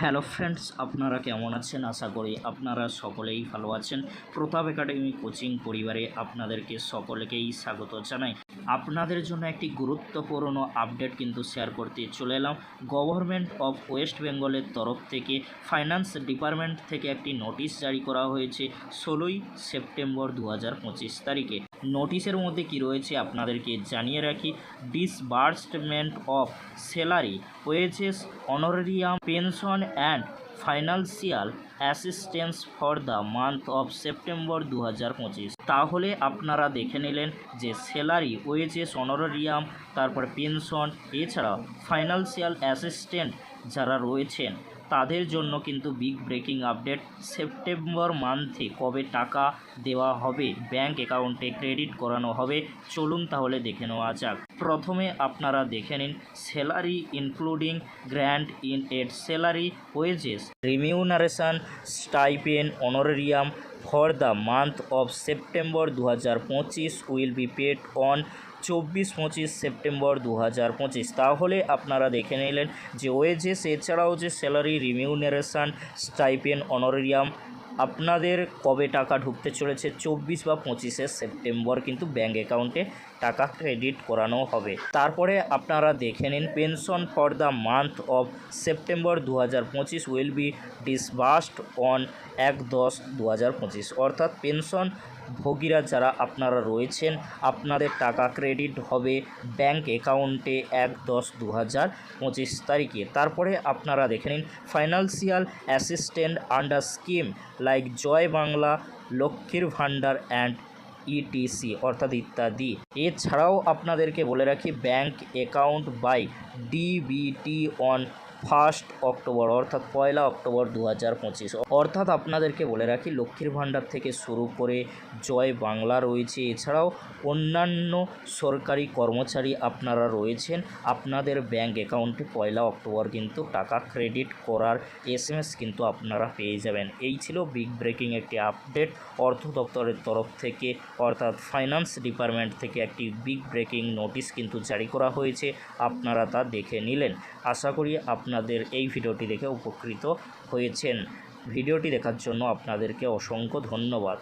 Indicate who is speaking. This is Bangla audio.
Speaker 1: হ্যালো ফ্রেন্ডস, আপনারা কেমন আছেন? আশা করি আপনারা সকলেই ভালো আছেন। প্রতাপ একাডেমি কোচিং পরিবারে আপনাদেরকে সকলকেই স্বাগত জানাই। আপনাদের জন্য একটি গুরুত্বপূর্ণ আপডেট কিন্তু শেয়ার করতে চলে এলাম। গভর্নমেন্ট অফ ওয়েস্ট বেঙ্গলের তরফ থেকে ফাইন্যান্স ডিপার্টমেন্ট থেকে একটি নোটিশ জারি করা হয়েছে ষোলোই সেপ্টেম্বর দু হাজার পঁচিশ তারিখে। নোটিশের মধ্যে কি রয়েছে আপনাদেরকে জানিয়ে রাখি। Disbursement of salary wages honorarium pension and financial assistance for the month of September দু হাজার পঁচিশ। তাহলে আপনারা দেখে নিলেন যে স্যালারি ওয়েজেস অনারিয়াম তারপর পেনশন এছাড়াও ফাইন্যান্সিয়াল অ্যাসিস্ট্যান্ট যারা রয়েছেন, তাদের জন্য কিন্তু বিগ ব্রেকিং আপডেট সেপ্টেম্বর মান্থে কবে টাকা দেওয়া হবে ব্যাংক অ্যাকাউন্টে ক্রেডিট করানো হবে, চলুন তাহলে দেখে নেওয়া যাক। প্রথমে আপনারা দেখে নিন salary including grant in aid salary wages remuneration stipend honorarium for the month of September দু হাজার পঁচিশ উইল বি পেড অন চব্বিশ পঁচিশ সেপ্টেম্বর দু হাজার পঁচিশ। তাহলে আপনারা দেখে নিলেন যে ওয়েজেস এছাড়াও যে স্যালারি রিমিউনারেশন স্টাইপেন অনারেরিয়াম আপনাদের কবে টাকা ঢুকতে চলেছে? চব্বিশ বা পঁচিশে সেপ্টেম্বর কিন্তু ব্যাঙ্ক অ্যাকাউন্টে টাকা ক্রেডিট করানো হবে। তারপরে আপনারা দেখে নিন, pension for the month of September দু হাজার পঁচিশ উইল বি ডিসবার্সড অন এক দশ দু হাজার পঁচিশ। অর্থাৎ পেনশন ভোগীরা যারা আপনারা রয়েছেন, আপনাদের টাকা ক্রেডিট হবে ব্যাংক অ্যাকাউন্টে এক দশ দু হাজার পঁচিশ তারিখে। তারপরে আপনারা দেখে নিন, financial assistant under scheme like Joy Bangla লক্ষ্মীর ভাণ্ডার অ্যান্ড ইটিসি অর্থাৎ ইত্যাদি। এছাড়াও আপনাদেরকে বলে রাখি bank account by DBT on first October অর্থাৎ পয়লা অক্টোবর দু হাজার পঁচিশ। অর্থাৎ আপনাদেরকে বলে রাখি, লক্ষ্মীর ভাণ্ডার থেকে শুরু করে জয় বাংলা রয়েছে। এছাড়াও অন্যান্য সরকারি কর্মচারী আপনারা রয়েছেন। আপনাদের ব্যাংক অ্যাকাউন্টে পয়লা অক্টোবর কিন্তু টাকা ক্রেডিট করার এস কিন্তু আপনারা পেয়ে যাবেন। এই ছিল বিগ ব্রেকিং একটি আপডেট অর্থ দপ্তরের তরফ থেকে, অর্থাৎ ফাইন্যান্স ডিপার্টমেন্ট থেকে একটি বিগ ব্রেকিং নোটিশ কিন্তু জারি করা হয়েছে। আপনারা তা দেখে নিলেন। আশা করি আপনাদের এই ভিডিওটি দেখে উপকৃত হয়েছেন। ভিডিওটি দেখার জন্য আপনাদেরকে অসংখ্য ধন্যবাদ।